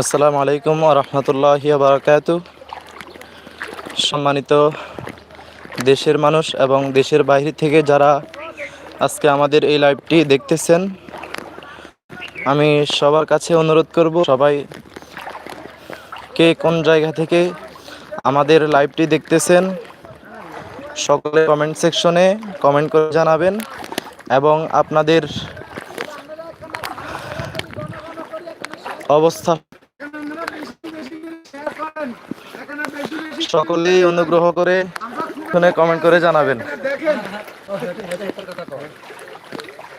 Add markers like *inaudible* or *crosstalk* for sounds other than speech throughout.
আসসালামু আলাইকুম রহমতুল্লাহ বারকাত। সম্মানিত দেশের মানুষ এবং দেশের বাইরে থেকে যারা আজকে আমাদের এই লাইভটি দেখতেছেন, আমি সবার কাছে অনুরোধ করব সবাই কে কোন জায়গা থেকে আমাদের লাইভটি দেখতেছেন, সকলে কমেন্ট সেকশনে কমেন্ট করে জানাবেন এবং আপনাদের অবস্থা সকলেই অনুগ্রহ করে শুনে কমেন্ট করে জানাবেন।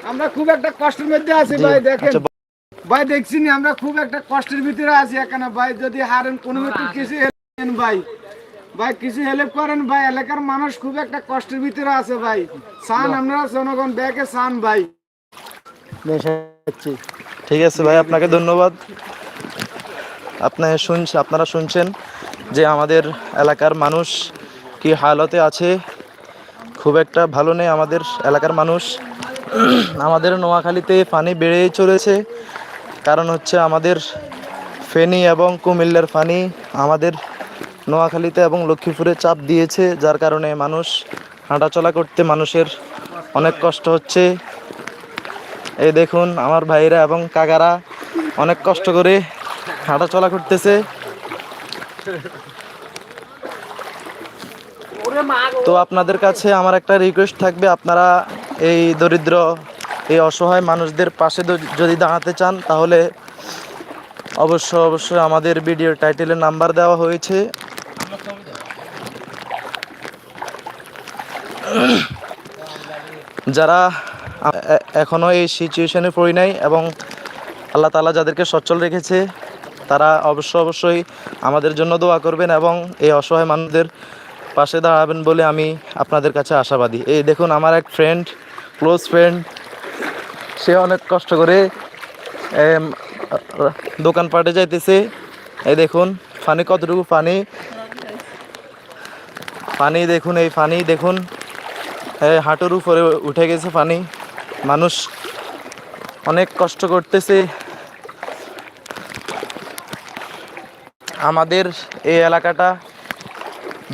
আমরা খুব একটা কষ্টের মধ্যে আছি ভাই দেখেন। আচ্ছা, ভাই দেখছি নি, আমরা খুব একটা কষ্টের ভিতরে আছি এখানে ভাই। যদি হারেন কোনো কিছু করেন ভাই। ভাই কিছু হেল্প করেন ভাই এলাকার মানুষ খুব একটা কষ্টের ভিতরে আছে ভাই। সান আমরা জনগণ ব্যাকে সান ভাই। ঠিক আছে ভাই আপনাকে ধন্যবাদ। আপনি শুনছে আপনারা শুনছেন। যে আমাদের এলাকার মানুষ কি হালতে আছে? খুব একটা ভালো নেই আমাদের এলাকার মানুষ। আমাদের নোয়াখালীতে পানি বেড়েই চলেছে। কারণ হচ্ছে আমাদের ফেনী এবং কুমিল্লার পানি আমাদের নোয়াখালীতে এবং লক্ষ্মীপুরে চাপ দিয়েছে, যার কারণে মানুষ হাঁটাচলা করতে মানুষের অনেক কষ্ট হচ্ছে। এই দেখুন, আমার ভাইরা এবং কাকারা অনেক কষ্ট করে হাঁটাচলা করতেছে। তো আপনাদের কাছে আমার একটা রিকোয়েস্ট থাকবে, আপনারা এই দরিদ্র, এই অসহায় মানুষদের পাশে যদি দাঁড়াতে চান, তাহলে অবশ্য অবশ্যই আমাদের ভিডিও টাইটেলে নাম্বার দেওয়া হয়েছে। যারা এ- এ- এই সিচুয়েশনে পড়ি নাই এবং আল্লাহ তালা যাদেরকে সচ্ছল রেখেছে তারা অবশ্য অবশ্যই আমাদের জন্য দোয়া করবেন এবং এই অসহায় মানুষদের পাশে দাঁড়াবেন বলে আমি আপনাদের কাছে আশাবাদী। এই দেখুন, আমার এক ফ্রেন্ড ক্লোজ ফ্রেন্ড সে অনেক কষ্ট করে দোকানপাটে যাইতেছে। এই দেখুন পানি কতটুকু পানি পানি দেখুন, এই পানি দেখুন। হাঁটুর উপরে উঠে গেছে পানি মানুষ অনেক কষ্ট করতেছে। আমাদের এই এলাকাটা,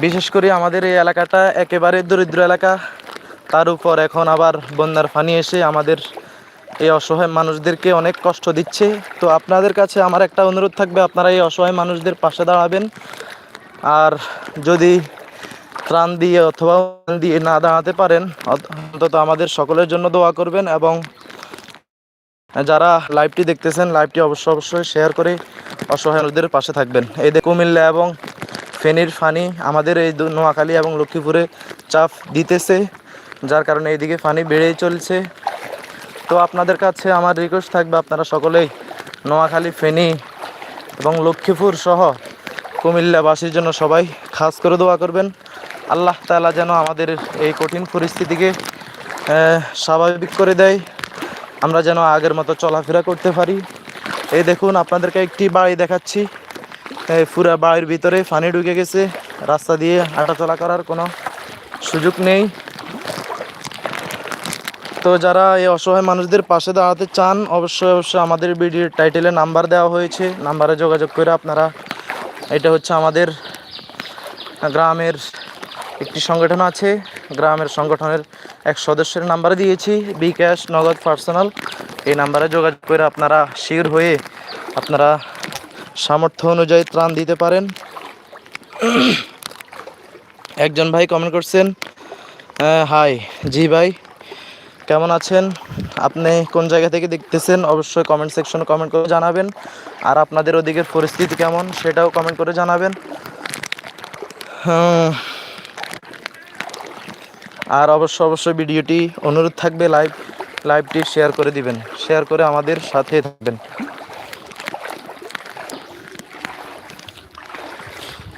বিশেষ করে আমাদের এই এলাকাটা একেবারে দরিদ্র এলাকা। তার উপর এখন আবার বন্যার পানি এসে আমাদের এই অসহায় মানুষদেরকে অনেক কষ্ট দিচ্ছে। তো আপনাদের কাছে আমার একটা অনুরোধ থাকবে, আপনারা এই অসহায় মানুষদের পাশে দাঁড়াবেন। আর যদি ত্রাণ দিয়ে অথবা দিয়ে না দাঁড়াতে পারেন অন্তত আমাদের সকলের জন্য দোয়া করবেন এবং যারা লাইভটি দেখতেছেন লাইভটি অবশ্যই অবশ্যই শেয়ার করে অসহায় মানুষদের পাশে থাকবেন। এই যে কুমিল্লা এবং ফেনীর ফানি আমাদের এই নোয়াখালী এবং লক্ষ্মীপুরে চাপ দিতেছে, যার কারণে এইদিকে ফানি বেড়েই চলছে। তো আপনাদের কাছে আমার রিকোয়েস্ট থাকবে আপনারা সকলেই নোয়াখালী, ফেনী এবং লক্ষ্মীপুর সহ কুমিল্লাবাসীর জন্য সবাই খাস করে দোয়া করবেন। আল্লাহ তাআলা যেন আমাদের এই কঠিন পরিস্থিতিকে স্বাভাবিক করে দেয়। আমরা যেন আগের মতো চলাফেরা করতে পারি। এই দেখুন, আপনাদেরকে একটি বাড়ি দেখাচ্ছি। পুরা বাড়ির ভিতরে পানি ঢুকে গেছে। রাস্তা দিয়ে হাঁটাচলা করার কোনো সুযোগ নেই। তো যারা এই অসহায় মানুষদের পাশে দাঁড়াতে চান, অবশ্যই অবশ্যই আমাদের ভিডিওর টাইটেলে নাম্বার দেওয়া হয়েছে। নাম্বারে যোগাযোগ করে আপনারা, এটা হচ্ছে আমাদের গ্রামের একটি সংগঠন আছে, গ্রামের সংগঠনের এক সদস্যের নাম্বারে দিয়েছি, বিকাশ নগদ পার্সোনাল। এই নাম্বারে যোগাযোগ করে আপনারা শির হয়ে আপনারা সামর্থ্য অনুযায়ী ত্রাণ দিতে পারেন। একজন ভাই কমেন্ট করছেন হাই জি ভাই, কেমন আছেন? আপনি কোন জায়গা থেকে দেখতেছেন? অবশ্যই কমেন্ট সেকশনে কমেন্ট করে জানাবেন। আর আপনাদের ওদিকের পরিস্থিতি কেমন? সেটাও কমেন্ট করে জানাবেন। হুম। আর অবশ্য অবশ্যই ভিডিওটি অনুরোধ থাকবে লাইভ, লাইভটি শেয়ার করে দিবেন শেয়ার করে আমাদের সাথে থাকবেন।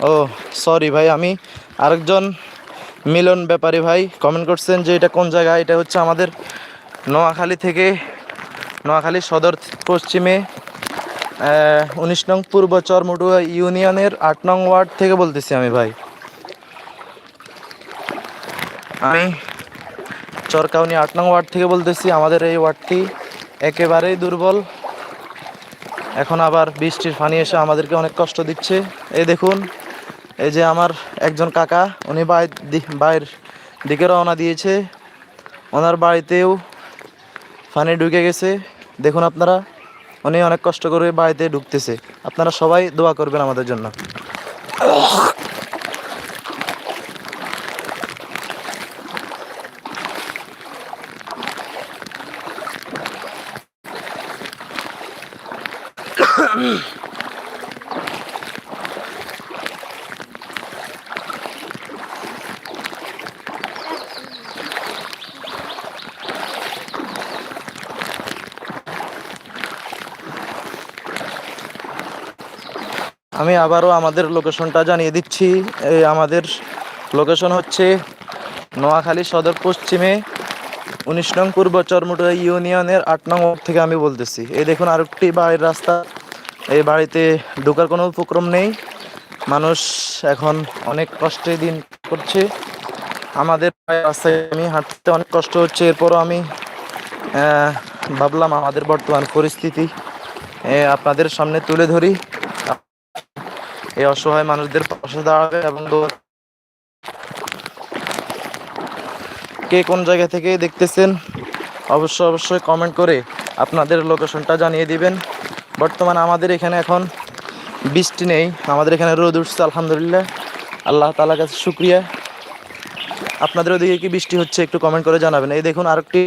ও সরি ভাই, আমি আরেকজন মিলন ব্যাপারী ভাই কমেন্ট করছেন যে এটা কোন জায়গা? এটা হচ্ছে আমাদের নোয়াখালী থেকে নোয়াখালী সদর পশ্চিমে উনিশ নং পূর্ব চরমুটুয়া ইউনিয়নের আট নং ওয়ার্ড থেকে বলতেছি আমি ভাই। আমি চরকাউনি আট নং ওয়ার্ড থেকে বলতেছি, আমাদের এই ওয়ার্ডটি একেবারেই দুর্বল। এখন আবার বৃষ্টির পানি এসে আমাদেরকে অনেক কষ্ট দিচ্ছে। এই দেখুন, এই যে আমার একজন কাকা, উনি বাইর বাইর দিকে রওনা দিয়েছে। ওনার বাড়িতেও পানি ঢুকে গেছে। দেখুন আপনারা, উনি অনেক কষ্ট করে বাড়িতে ঢুকতেছে। আপনারা সবাই দোয়া করবেন আমাদের জন্য। আমি আবারও আমাদের লোকেশনটা জানিয়ে দিচ্ছি। এই আমাদের লোকেশন হচ্ছে নোয়াখালী সদর পশ্চিমে উনিশ নং পূর্ব চরমুটা ইউনিয়নের আট নং থেকে আমি বলতেছি। এই দেখুন আরেকটি বাড়ির রাস্তা। এই বাড়িতে ঢোকার কোনো উপক্রম নেই। মানুষ এখন অনেক কষ্টে দিন করছে। আমাদের রাস্তায় আমি হাঁটতে অনেক কষ্ট হচ্ছে। এরপরও আমি ভাবলাম আমাদের বর্তমান পরিস্থিতি আপনাদের সামনে তুলে ধরি। এই অসহায় মানুষদের পাশে দাঁড়াবে এবং কে কোন জায়গা থেকে দেখতেছেন অবশ্যই অবশ্যই কমেন্ট করে আপনাদের লোকেশনটা জানিয়ে দিবেন। বর্তমানে আমাদের এখানে এখন বৃষ্টি নেই, আমাদের এখানে রোদ উঠছে, আলহামদুলিল্লাহ। আল্লাহ তালার কাছে শুক্রিয়া। আপনাদের ওদিকে কি বৃষ্টি হচ্ছে একটু কমেন্ট করে জানাবেন। এই দেখুন আরেকটি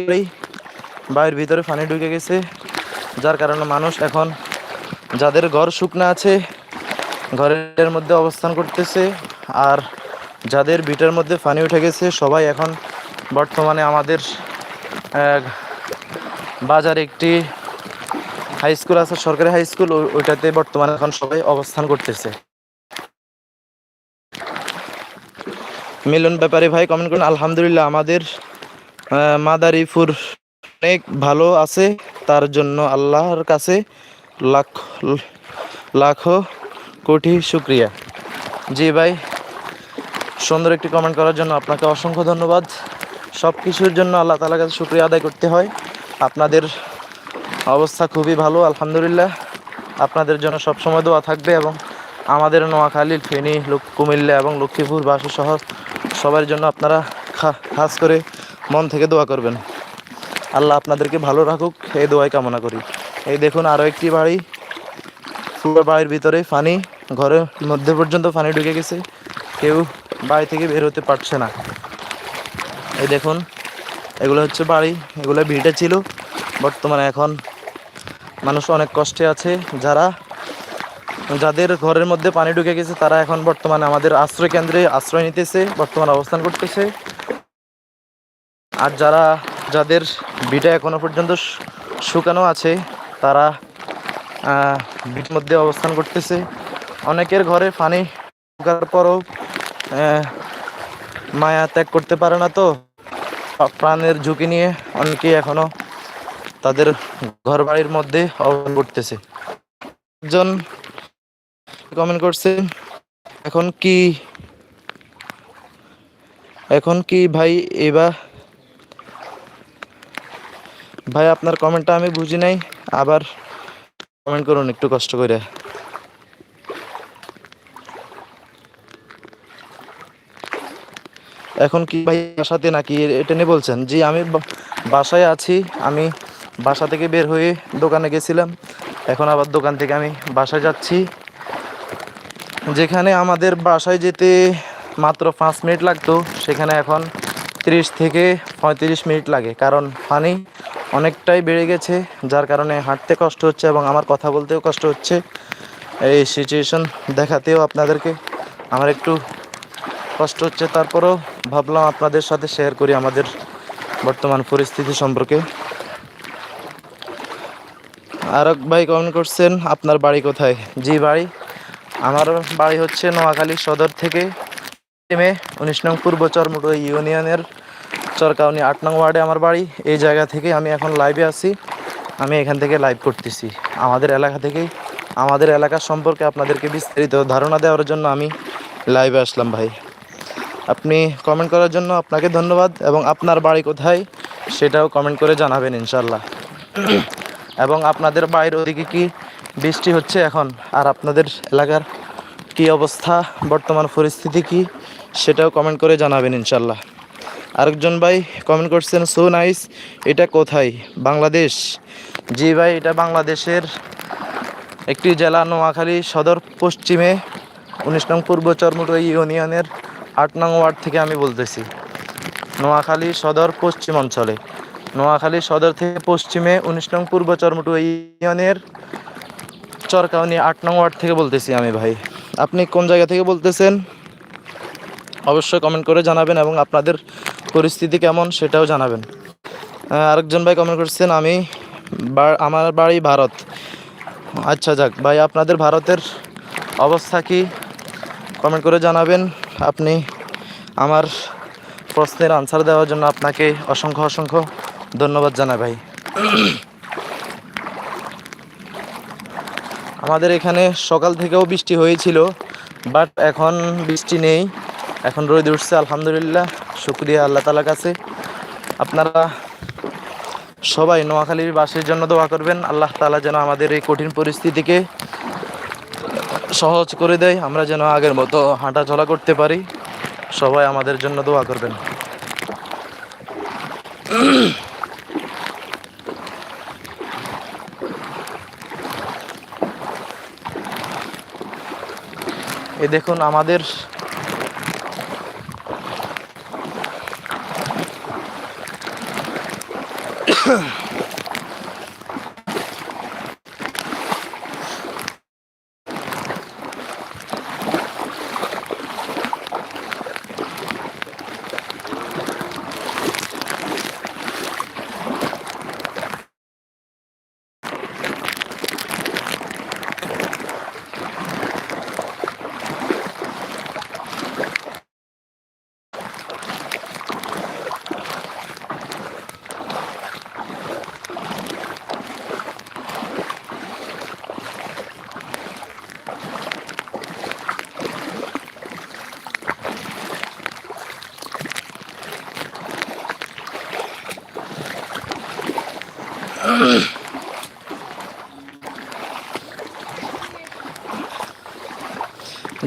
বাড়ির ভিতরে পানি ঢুকে গেছে, যার কারণে মানুষ এখন, যাদের ঘর শুকনা আছে ঘরের মধ্যে অবস্থান করতেছে। আর যাদের বিটের মধ্যে পানি উঠে গেছে, সবাই এখন বর্তমানে আমাদের বাজার একটি হাই স্কুল আছে, সরকারি হাই স্কুল ওইটাতে বর্তমানে এখন সবাই অবস্থান করতেছে। মিলন ব্যাপারে ভাই কমেন্ট করুন। আলহামদুলিল্লাহ, আমাদের মাদারীপুর অনেক ভালো আছে। তার জন্য আল্লাহর কাছে লাখ, লাখো কোটি শুক্রিয়া। জি ভাই, সুন্দর একটি কমেন্ট করার জন্য আপনাকে অসংখ্য ধন্যবাদ। সব কিছুর জন্য আল্লাহ তালার কাছে শুক্রিয়া আদায় করতে হয়। আপনাদের অবস্থা খুবই ভালো, আলহামদুলিল্লাহ। আপনাদের জন্য সবসময় দোয়া থাকবে এবং আমাদের নোয়াখালী, ফেনী কুমিল্লা এবং লক্ষ্মীপুর বাসু শহর সবার জন্য আপনারা খাস করে মন থেকে দোয়া করবেন। আল্লাহ আপনাদেরকে ভালো রাখুক, এই দোয়াই কামনা করি। এই দেখুন আরও একটি বাড়ি। পুরো বাড়ির ভিতরে পানি ঘরের মধ্যে পর্যন্ত পানি ঢুকে গেছে। কেউ বাড়ি থেকে বের হতে পারছে না। এই দেখুন, এগুলো হচ্ছে বাড়ি, এগুলো ভিটে ছিল। বর্তমানে এখন মানুষ অনেক কষ্টে আছে। যারা, যাদের ঘরের মধ্যে পানি ঢুকে গেছে, তারা এখন বর্তমানে আমাদের আশ্রয় কেন্দ্রে আশ্রয় নিতেছে, বর্তমানে অবস্থান করতেছে। আর যারা, যাদের বিটা এখনও পর্যন্ত শুকানো আছে, তারা আহ, মধ্যে অবস্থান করতেছে। অনেকের ঘরে পানি ঢোকার পরও মায়া ত্যাগ করতে পারে না তো। প্রাণের ঝুঁকি নিয়ে অনেকে এখনও তাদের ঘর বাড়ির মধ্যে অবস্থান করতেছে। একজন কমেন্ট করছে এখন কি এখন কি ভাই এবার ভাই আপনার কমেন্টটা আমি বুঝি নাই আবার কমেন্ট করুন, একটু কষ্ট করে। এখন কি ভাই বাসাতে নাকি? এটা নিয়ে বলছেন, জি, আমি বাসায় আছি, আমি বাসা থেকে বের হয়ে দোকানে গেছিলাম। এখন আবার দোকান থেকে আমি বাসায় যাচ্ছি। যেখানে আমাদের বাসায় যেতে মাত্র পাঁচ মিনিট লাগতো, সেখানে এখন তিরিশ থেকে পঁয়ত্রিশ মিনিট লাগে। কারণ পানি অনেকটাই বেড়ে গেছে, যার কারণে হাঁটতে কষ্ট হচ্ছে এবং আমার কথা বলতেও কষ্ট হচ্ছে। এই সিচুয়েশন দেখাতেও আপনাদেরকে আমার একটু কষ্ট হচ্ছে। তারপরেও ভাবলাম আপনাদের সাথে শেয়ার করি আমাদের বর্তমান পরিস্থিতি সম্পর্কে। আর এক ভাই কমেন্ট করছেন, আপনার বাড়ি কোথায়? জি বাড়ি আমার বাড়ি হচ্ছে নোয়াখালী সদর থেকে নেমে উনিশ নং পূর্ব চরমুটো ইউনিয়নের চরকাউনি আট নং ওয়ার্ডে আমার বাড়ি। এই জায়গা থেকে আমি এখন লাইভে আছি। আমি এখান থেকে লাইভ করতেছি। আমাদের এলাকা থেকেই, আমাদের এলাকা সম্পর্কে আপনাদেরকে বিস্তারিত ধারণা দেওয়ার জন্য আমি লাইভে আসলাম ভাই। আপনি কমেন্ট করার জন্য আপনাকে ধন্যবাদ এবং আপনার বাড়ি কোথায় সেটাও কমেন্ট করে জানাবেন ইনশাল্লাহ এবং আপনাদের বাইরের ওদিকে কি বৃষ্টি হচ্ছে এখন? আর আপনাদের এলাকার কি অবস্থা? বর্তমান পরিস্থিতি কি? সেটাও কমেন্ট করে জানাবেন ইনশাল্লাহ আরেকজন ভাই কমেন্ট করছেন সো নাইস এটা কোথায়? বাংলাদেশ? জি ভাই, এটা বাংলাদেশের একটি জেলা, নোয়াখালী সদর পশ্চিমে, উনিশ নং পূর্ব চরমুটো ইউনিয়নের আট নং ওয়ার্ড থেকে আমি বলতেছি। নোয়াখালী সদর পশ্চিম অঞ্চলে। নোয়াখালী সদর থেকে পশ্চিমে উনিশ নং পূর্ব চরমুটো ইউনিয়নের চরকাউনি আট নং ওয়ার্ড থেকে বলতেছি আমি ভাই। আপনি কোন জায়গা থেকে বলতেছেন? অবশ্যই কমেন্ট করে জানাবেন এবং আপনাদের পরিস্থিতি কেমন সেটাও জানাবেন। আরেকজন ভাই কমেন্ট করছেন, আমি আমার বাড়ি ভারত। আচ্ছা যাক, ভাই, আপনাদের ভারতের অবস্থা কি? কমেন্ট করে জানাবেন। আপনি আমার প্রশ্নের আনসার দেওয়ার জন্য আপনাকে অসংখ্য অসংখ্য ধন্যবাদ জানাই, ভাই। আমাদের এখানে সকাল থেকেও বৃষ্টি হয়েছিল বাট এখন বৃষ্টি নেই। এখন রোদ উঠছে, আলহামদুলিল্লাহ, শুক্রিয়া আল্লাহ তালার কাছে। আপনারা সবাই নোয়াখালীর বাসের জন্য দোয়া করবেন, আল্লাহ তালা যেন আমাদের এই কঠিন পরিস্থিতিকে সহজ করে দেয়, আমরা যেন আগের মতো হাঁটা চলা করতে পারি। সবাই আমাদের জন্য দোয়া করবেন। এ দেখুন, আমাদের Huh. *clears throat*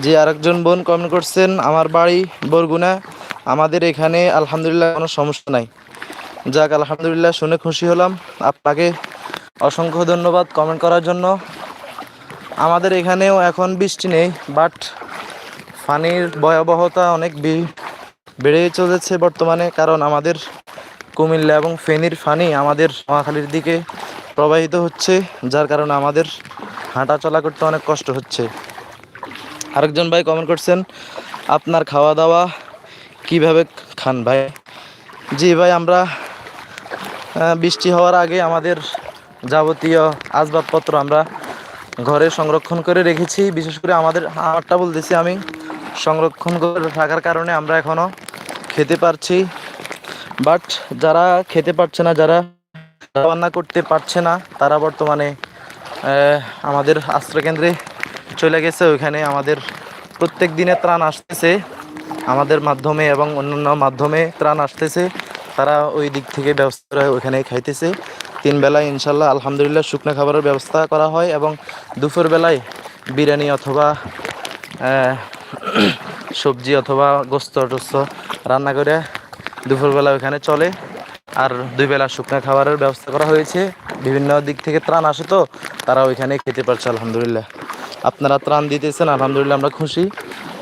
যে আরেকজন বোন কমেন্ট করছেন, আমার বাড়ি বরগুনা, আমাদের এখানে আলহামদুলিল্লাহ কোনো সমস্যা নাই। যাক, আলহামদুলিল্লাহ শুনে খুশি হলাম। আপনাকে অসংখ্য ধন্যবাদ কমেন্ট করার জন্য। আমাদের এখানেও এখন বৃষ্টি নেই বাট পানির ভয়াবহতা অনেক বেড়ে চলেছে বর্তমানে, কারণ আমাদের কুমিল্লা এবং ফেনীর ফানি আমাদের নোয়াখালীর দিকে প্রবাহিত হচ্ছে, যার কারণে আমাদের হাঁটা চলা করতে অনেক কষ্ট হচ্ছে। আরেকজন ভাই কমেন্ট করছেন, আপনার খাওয়া দাওয়া কীভাবে খান ভাই? জি ভাই, আমরা বৃষ্টি হওয়ার আগে আমাদের যাবতীয় আসবাবপত্র আমরা ঘরে সংরক্ষণ করে রেখেছি। বিশেষ করে আমাদের, আমারটা বলতেছি আমি, সংরক্ষণ করে থাকার কারণে আমরা এখনও খেতে পারছি। বাট যারা খেতে পারছে না, যারা রান্না করতে পারছে না, তারা বর্তমানে আমাদের আশ্রয়কেন্দ্রে চলে গেছে, ওইখানে আমাদের প্রত্যেক দিনে ত্রাণ আসতেছে, আমাদের মাধ্যমে এবং অন্যান্য মাধ্যমে ত্রাণ আসতেছে। তারা ওই দিক থেকে ব্যবস্থা করে ওইখানে খাইতেছে। তিন বেলায় ইনশাল্লাহ, আলহামদুলিল্লাহ, শুকনো খাবারের ব্যবস্থা করা হয় এবং দুপুর বেলায় বিরিয়ানি অথবা সবজি অথবা গোস্ত টোস্ত রান্না করে দুপুরবেলা ওখানে চলে। আর দুই বেলা শুকনো খাবারের ব্যবস্থা করা হয়েছে। বিভিন্ন দিক থেকে ত্রাণ আসে তো, তারা ওইখানে খেতে পারছে, আলহামদুলিল্লাহ। আপনারা ত্রাণ দিতেছেন, আলহামদুলিল্লাহ আমরা খুশি।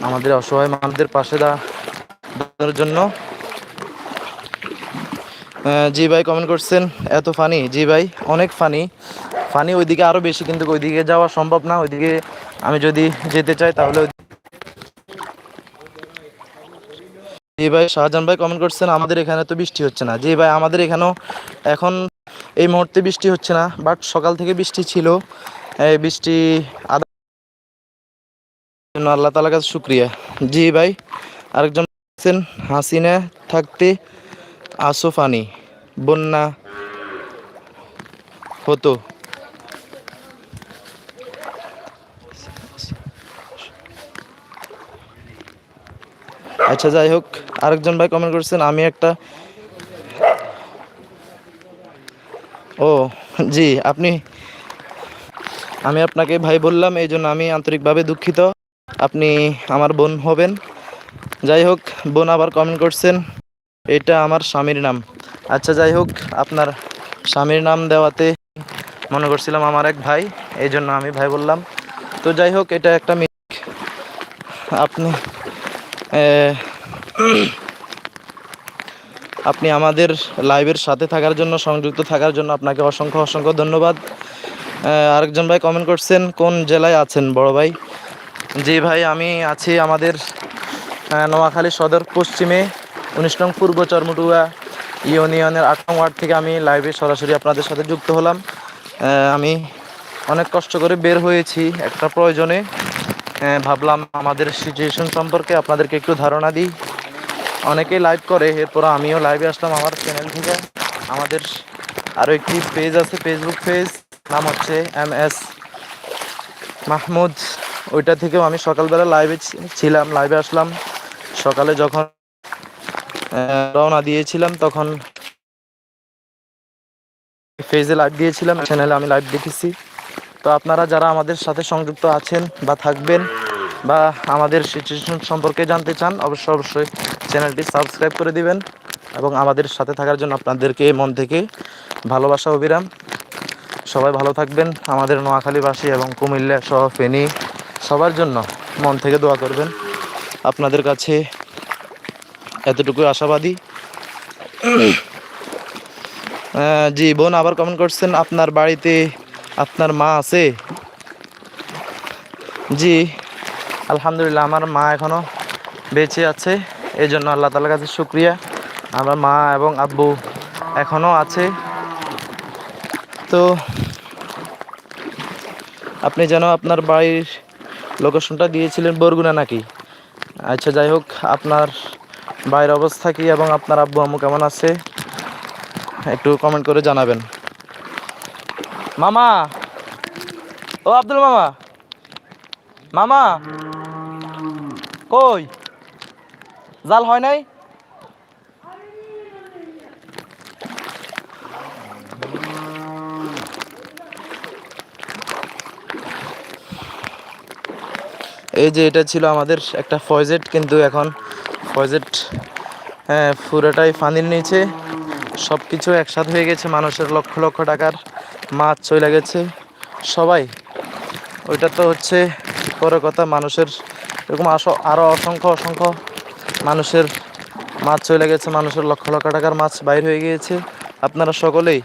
আমাদের অসহায় মানুষদের পাশে দাঁড়ানোর জন্য। জি ভাই কমেন্ট করছেন, এত ফানি জি ভাই, অনেক ফানি ফানি ওইদিকে আরও বেশি, কিন্তু ওইদিকে যাওয়া সম্ভব না। ওইদিকে আমি যদি যেতে চাই, তাহলে জি ভাই, শাহজাহান ভাই কমেন্ট করছেন, আমাদের এখানে তো বৃষ্টি হচ্ছে না। জি ভাই, আমাদের এখানেও এখন এই মুহূর্তে বৃষ্টি হচ্ছে না বাট সকাল থেকে বৃষ্টি ছিল। বৃষ্টি আদা জন্য আল্লাহ তালার কাছে শুক্রিয়া। জি ভাই, আরেকজন বলছেন হাসিনা থাকতে আসোফানি বন্যা হতো। আচ্ছা যাই হোক, আরেকজন ভাই কমেন্ট করছেন, আমি একটা ও, জি, আপনি, আমি আপনাকে ভাই বললাম, এই জন্য আমি আন্তরিকভাবে দুঃখিত। আপনি আমার বোন হবেন। যাই হোক, বোন আবার কমেন্ট করছেন, এটা আমার স্বামীর নাম। আচ্ছা যাই হোক, আপনার স্বামীর নাম দেওয়াতে মনে করছিলাম আমার এক ভাই, এই জন্য আমি ভাই বললাম। তো যাই হোক, এটা একটা আপনি আপনি আমাদের লাইভের সাথে থাকার জন্য, সংযুক্ত থাকার জন্য আপনাকে অসংখ্য অসংখ্য ধন্যবাদ। আরেকজন ভাই কমেন্ট করছেন, কোন জেলায় আছেন বড় ভাই? জি ভাই, আমি আছি আমাদের নোয়াখালী সদর পশ্চিমে, উনিশ নং পূর্ব চরমুটুয়া ইউনিয়নের আট নং ওয়ার্ড থেকে আমি লাইভে সরাসরি আপনাদের সাথে যুক্ত হলাম। আমি অনেক কষ্ট করে বের হয়েছি একটা প্রয়োজনে। ভাবলাম আমাদের সিচুয়েশন সম্পর্কে আপনাদেরকে একটু ধারণা দিই। অনেকেই লাইভ করে, এরপর আমিও লাইভে আসলাম আমার চ্যানেল থেকে। আমাদের আরও একটি পেজ আছে ফেসবুক পেজ নাম হচ্ছে এম এস মাহমুদ ওইটা থেকেও আমি সকালবেলা লাইভে ছিলাম লাইভে আসলাম। সকালে যখন রওনা দিয়েছিলাম, তখন ফেজে লাইভ দিয়েছিলাম চ্যানেলে আমি লাইভ দেখেছি। তো আপনারা যারা আমাদের সাথে সংযুক্ত আছেন বা থাকবেন বা আমাদের সিচুয়েশন সম্পর্কে জানতে চান অবশ্যই অবশ্যই চ্যানেলটি সাবস্ক্রাইব করে দিবেন এবং আমাদের সাথে থাকার জন্য আপনাদেরকে মন থেকে ভালোবাসা, অবিরাম। সবাই ভালো থাকবেন। আমাদের নোয়াখালীবাসী এবং কুমিল্লা সহ ফেনী সবার জন্য মন থেকে দোয়া করবেন। আপনাদের কাছে এতটুকু আশাবাদী। *clears throat* জি, বোন আবার কমেন্ট করছেন, আপনার বাড়িতে আপনার মা আছে? জি, আলহামদুলিল্লাহ, আমার মা এখনও বেঁচে আছে এই জন্য আল্লাহ তালার কাছে শুক্রিয়া। আমার মা এবং আব্বু এখনও আছে। তো আপনি যেন আপনার বাড়ির লোকেশনটা দিয়েছিলেন বরগুনা নাকি? আচ্ছা যাই হোক, আপনার ভাইয়ের অবস্থা কি এবং আপনার আব্বু আম্মু কেমন আছে? একটু কমেন্ট করে জানাবেন। মামা! ও আব্দুল মামা! মামা! কই? জাল হয় নাই? এই যে এটা ছিল আমাদের একটা ফয়েজেট, কিন্তু এখন ফয়েজেট হ্যাঁ পুরোটাই ফানির নিচে। সব কিছু একসাথে হয়ে গেছে, মানুষের লক্ষ লক্ষ টাকার মাছ চলে গেছে। সবাই, ওইটা তো হচ্ছে পরে কথা, মানুষের এরকম আস- আরও অসংখ্য অসংখ্য মানুষের মাছ চলে গেছে, মানুষের লক্ষ লক্ষ টাকার মাছ বাইর হয়ে গিয়েছে। আপনারা সকলেই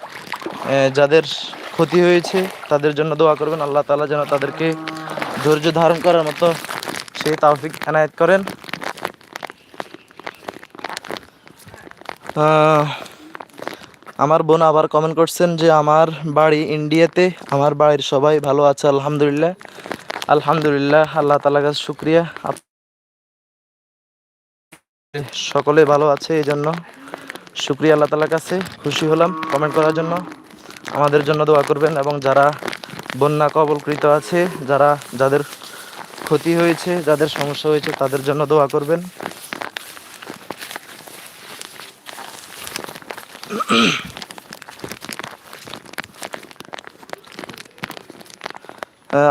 যাদের ক্ষতি হয়েছে, তাদের জন্য দোয়া করবেন, আল্লাহ তাআলা যেন তাদেরকে ধৈর্য ধারণ করার মতো সেই তাওফিক এনায়েত করেন। আমার বোন আবার কমেন্ট করছেন যে আমার বাড়ি ইন্ডিয়াতে আমার বাড়ির সবাই ভালো আছে, আলহামদুলিল্লাহ। আলহামদুলিল্লাহ, আল্লাহ তালার কাছে শুক্রিয়া। সকলে ভালো আছে এই জন্য শুক্রিয়া আল্লাহ তালার কাছে, খুশি হলাম কমেন্ট করার জন্য। আমাদের জন্য দোয়া করবেন এবং যারা বন্যা কবলকৃত আছে, যারা যাদের ক্ষতি হয়েছে, যাদের সমস্যা হয়েছে, তাদের জন্য দোয়া করবেন।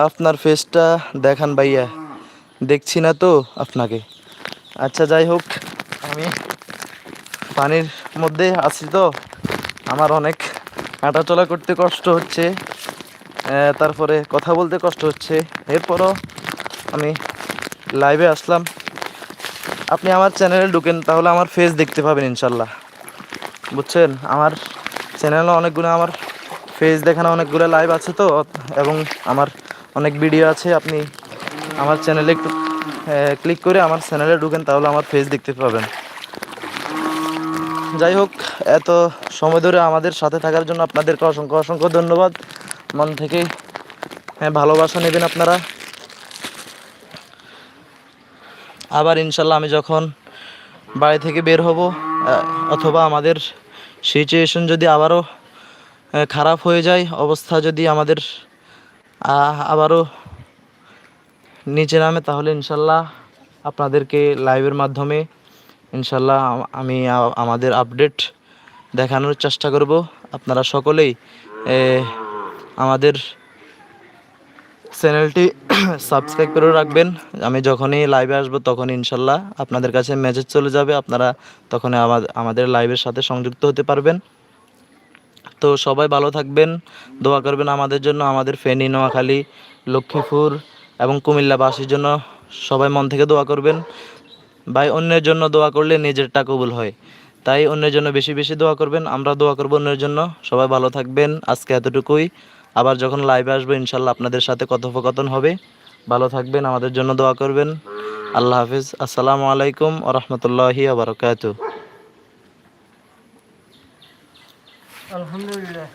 আপনার ফেসটা দেখান ভাইয়া। দেখছি না তো আপনাকে। আচ্ছা যাই হোক, আমি পানির মধ্যে আছি তো। আমার অনেক হাঁটাচলা করতে কষ্ট হচ্ছে। তারপরে কথা বলতে কষ্ট হচ্ছে। এরপরও আমি লাইভে আসলাম। আপনি আমার চ্যানেলে ঢুকেন, তাহলে আমার ফেস দেখতে পাবেন ইনশাল্লাহ। বুঝছেন? আমার চ্যানেলে অনেকগুলো, আমার ফেস দেখানো অনেকগুলো লাইভ আছে তো, এবং আমার অনেক ভিডিও আছে। আপনি আমার চ্যানেলে একটু ক্লিক করে আমার চ্যানেলে ঢুকেন, তাহলে আমার ফেস দেখতে পাবেন। যাই হোক, এত সময় ধরে আমাদের সাথে থাকার জন্য আপনাদেরকে অসংখ্য অসংখ্য ধন্যবাদ। মন থেকে হ্যাঁ ভালোবাসা নেবেন আপনারা। আবার ইনশাল্লাহ আমি যখন বাড়ি থেকে বের হব অথবা আমাদের সিচুয়েশন যদি আবারও খারাপ হয়ে যায়, অবস্থা যদি আমাদের আবারও নিচে নামে, তাহলে ইনশাল্লাহ আপনাদেরকে লাইভের মাধ্যমে ইনশাল্লাহ আমি আমাদের আপডেট দেখানোর চেষ্টা করব। আপনারা সকলেই আমাদের চ্যানেলটি সাবস্ক্রাইব করে রাখবেন। আমি যখনই লাইভে আসব তখন ইনশাল্লাহ আপনাদের কাছে মেসেজ চলে যাবে। আপনারা তখন আমাদের লাইভের সাথে সংযুক্ত হতে পারবেন। তো সবাই ভালো থাকবেন, দোয়া করবেন আমাদের জন্য, আমাদের ফেনী, নোয়াখালী, লক্ষ্মীপুর এবং কুমিল্লাবাসীর জন্য সবাই মন থেকে দোয়া করবেন। ভাই, অন্যের জন্য দোয়া করলে নিজেরটা কবুল হয়। তাই অন্যের জন্য বেশি বেশি দোয়া করবেন, আমরা দোয়া করব অন্যের জন্য। সবাই ভালো থাকবেন, আজকে এতটুকুই। আবার যখন লাইভে আসব, ইনশাল্লাহ আপনাদের সাথে কথোপকথন হবে। ভালো থাকবেন, আমাদের জন্য দোয়া করবেন। আল্লাহ হাফিজ। আসসালামু আলাইকুম ও রহমতুল্লাহি আবরকাত আলহামদুলিল্লাহ।